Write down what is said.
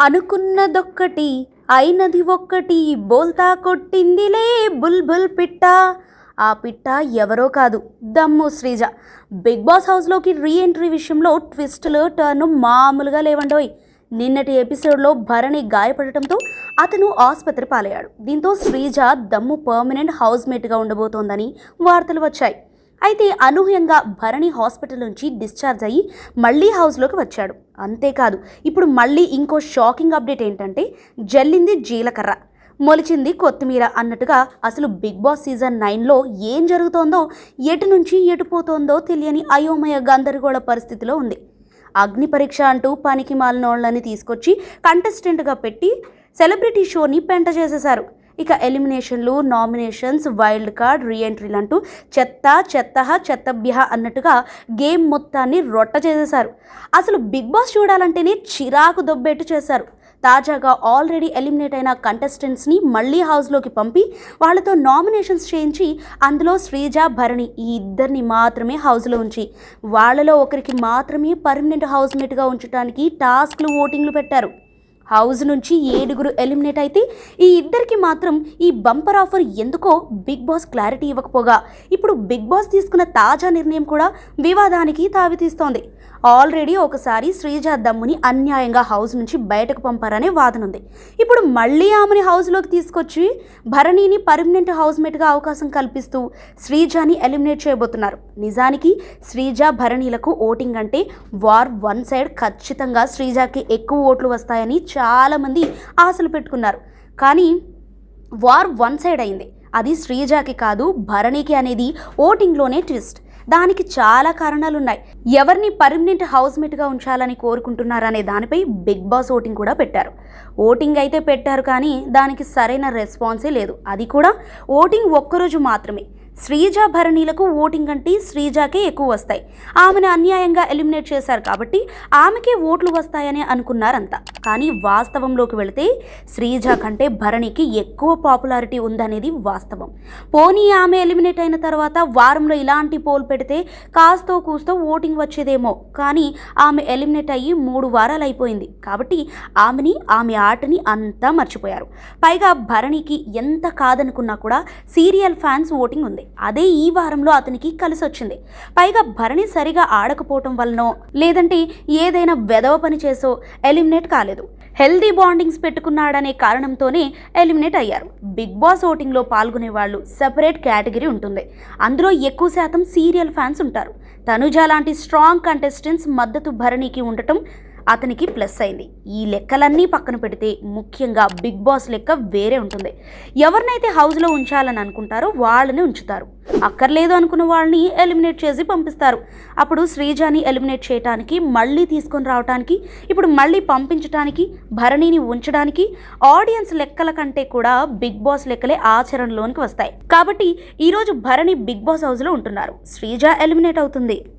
అనుకున్నదొక్కటి అయినది ఒక్కటి బోల్తా కొట్టిందిలే బుల్బుల్ పిట్ట. ఆ పిట్ట ఎవరో కాదు దమ్ము శ్రీజ. బిగ్ బాస్ హౌస్లోకి రీ ఎంట్రీ విషయంలో ట్విస్టులు టర్న్ మామూలుగా లేవండోయ్. నిన్నటి ఎపిసోడ్లో భరణి గాయపడటంతో అతను ఆసుపత్రి పాలయ్యాడు. దీంతో శ్రీజ దమ్ము పర్మనెంట్ హౌస్మేట్గా ఉండబోతోందని వార్తలు వచ్చాయి. అయితే అనూహ్యంగా భరణి హాస్పిటల్ నుంచి డిశ్చార్జ్ అయ్యి మళ్ళీ హౌస్లోకి వచ్చాడు. అంతేకాదు ఇప్పుడు మళ్ళీ ఇంకో షాకింగ్ అప్డేట్ ఏంటంటే జల్లింది జీలకర్ర. మొలిచింది కొత్తిమీర అన్నట్టుగా అసలు బిగ్ బాస్ సీజన్ నైన్లో ఏం జరుగుతోందో ఎటు నుంచి ఎటు పోతోందో తెలియని అయోమయ గందరగోళ పరిస్థితిలో ఉంది. అగ్ని పరీక్ష అంటూ పనికి మాలినోళ్ళని తీసుకొచ్చి కంటెస్టెంట్గా పెట్టి సెలబ్రిటీ షోని పెంట చేసేశారు. ఇక ఎలిమినేషన్లు నామినేషన్స్ వైల్డ్ కార్డ్ రీఎంట్రీలు అంటూ చెత్త చెత్త చెత్తభ్య అన్నట్టుగా గేమ్ మొత్తాన్ని రొట్ట చేసేశారు. అసలు బిగ్ బాస్ చూడాలంటేనే చిరాకు దొబ్బెట్టు చేశారు. తాజాగా ఆల్రెడీ ఎలిమినేట్ అయిన కంటెస్టెంట్స్ని మళ్ళీ హౌస్లోకి పంపి వాళ్ళతో నామినేషన్స్ చేయించి అందులో శ్రీజ భరణి ఈ ఇద్దరిని మాత్రమే హౌస్లో ఉంచి వాళ్ళలో ఒకరికి మాత్రమే పర్మనెంట్ హౌస్మేట్గా ఉంచడానికి టాస్క్లు ఓటింగ్లు పెట్టారు. హౌస్ నుంచి ఏడుగురు ఎలిమినేట్ అయితే ఈ ఇద్దరికి మాత్రం ఈ బంపర్ ఆఫర్ ఎందుకో బిగ్ బాస్ క్లారిటీ ఇవ్వకపోగా. ఇప్పుడు బిగ్ బాస్ తీసుకున్న తాజా నిర్ణయం కూడా వివాదానికి తావితీస్తోంది. ఆల్రెడీ ఒకసారి శ్రీజ దమ్ముని అన్యాయంగా హౌస్ నుంచి బయటకు పంపారనే వాదన ఉంది ఇప్పుడు మళ్ళీ ఆమెని హౌస్లోకి తీసుకొచ్చి భరణిని పర్మనెంట్ హౌస్మేట్గా అవకాశం కల్పిస్తూ శ్రీజాని ఎలిమినేట్ చేయబోతున్నారు. నిజానికి శ్రీజ భరణిలకు ఓటింగ్ అంటే వార్ వన్ సైడ్ ఖచ్చితంగా శ్రీజాకి ఎక్కువ ఓట్లు వస్తాయని చాలామంది ఆశలు పెట్టుకున్నారు. కానీ వార్ వన్ సైడ్ అయింది. అది శ్రీజాకి కాదు భరణికి అనేది ఓటింగ్లోనే ట్విస్ట్. దానికి చాలా కారణాలు ఉన్నాయి ఎవరిని పర్మనెంట్ హౌస్మేట్గా ఉంచాలని కోరుకుంటున్నారనే దానిపై బిగ్ బాస్ ఓటింగ్ కూడా పెట్టారు. ఓటింగ్ అయితే పెట్టారు కానీ దానికి సరైన రెస్పాన్సే లేదు. అది కూడా ఓటింగ్ ఒక్కరోజు మాత్రమే. శ్రీజ భరణీలకు ఓటింగ్ అంటే శ్రీజాకే ఎక్కువ వస్తాయి. ఆమెను అన్యాయంగా ఎలిమినేట్ చేశారు కాబట్టి ఆమెకే ఓట్లు వస్తాయని అనుకున్నారంతా. కానీ వాస్తవంలోకి వెళితే శ్రీజ కంటే భరణికి ఎక్కువ పాపులారిటీ ఉందనేది వాస్తవం. పోనీ ఆమె ఎలిమినేట్ అయిన తర్వాత వారంలో ఇలాంటి పోల్ పెడితే కాస్తో కూస్తో ఓటింగ్ వచ్చేదేమో. కానీ ఆమె ఎలిమినేట్ అయ్యి మూడు వారాలు అయిపోయింది. కాబట్టి ఆమెని ఆమె ఆటని అంతా మర్చిపోయారు. పైగా భరణికి ఎంత కాదనుకున్నా కూడా సీరియల్ ఫ్యాన్స్ ఓటింగ్ ఉంది. అదే ఈ వారంలో అతనికి కలిసి వచ్చింది. పైగా భరణి సరిగా ఆడకపోవటం వలనో లేదంటే ఏదైనా వెదవ పని చేసో ఎలిమినేట్ కాలేదు. హెల్దీ బాండింగ్స్ పెట్టుకున్నాడనే కారణంతోనే ఎలిమినేట్ అయ్యారు. బిగ్ బాస్ ఓటింగ్లో పాల్గొనే వాళ్ళు సెపరేట్ కేటగిరీ ఉంటుంది. అందులో ఎక్కువ శాతం సీరియల్ ఫ్యాన్స్ ఉంటారు. తనుజ లాంటి స్ట్రాంగ్ కంటెస్టెంట్స్ మద్దతు భరణికి ఉండటం అతనికి ప్లస్ అయింది. ఈ లెక్కలన్నీ పక్కన పెడితే ముఖ్యంగా బిగ్ బాస్ లెక్క వేరే ఉంటుంది. ఎవరినైతే హౌస్లో ఉంచాలని అనుకుంటారో వాళ్ళని ఉంచుతారు. అక్కర్లేదు అనుకున్న వాళ్ళని ఎలిమినేట్ చేసి పంపిస్తారు. అప్పుడు శ్రీజాని ఎలిమినేట్ చేయడానికి మళ్ళీ తీసుకొని రావడానికి ఇప్పుడు మళ్ళీ పంపించడానికి భరణిని ఉంచడానికి ఆడియన్స్ లెక్కల కంటే కూడా బిగ్ బాస్ లెక్కలే ఆచరణలోనికి వస్తాయి. కాబట్టి ఈరోజు భరణి బిగ్ బాస్ హౌస్లో ఉంటున్నారు. శ్రీజ ఎలిమినేట్ అవుతుంది.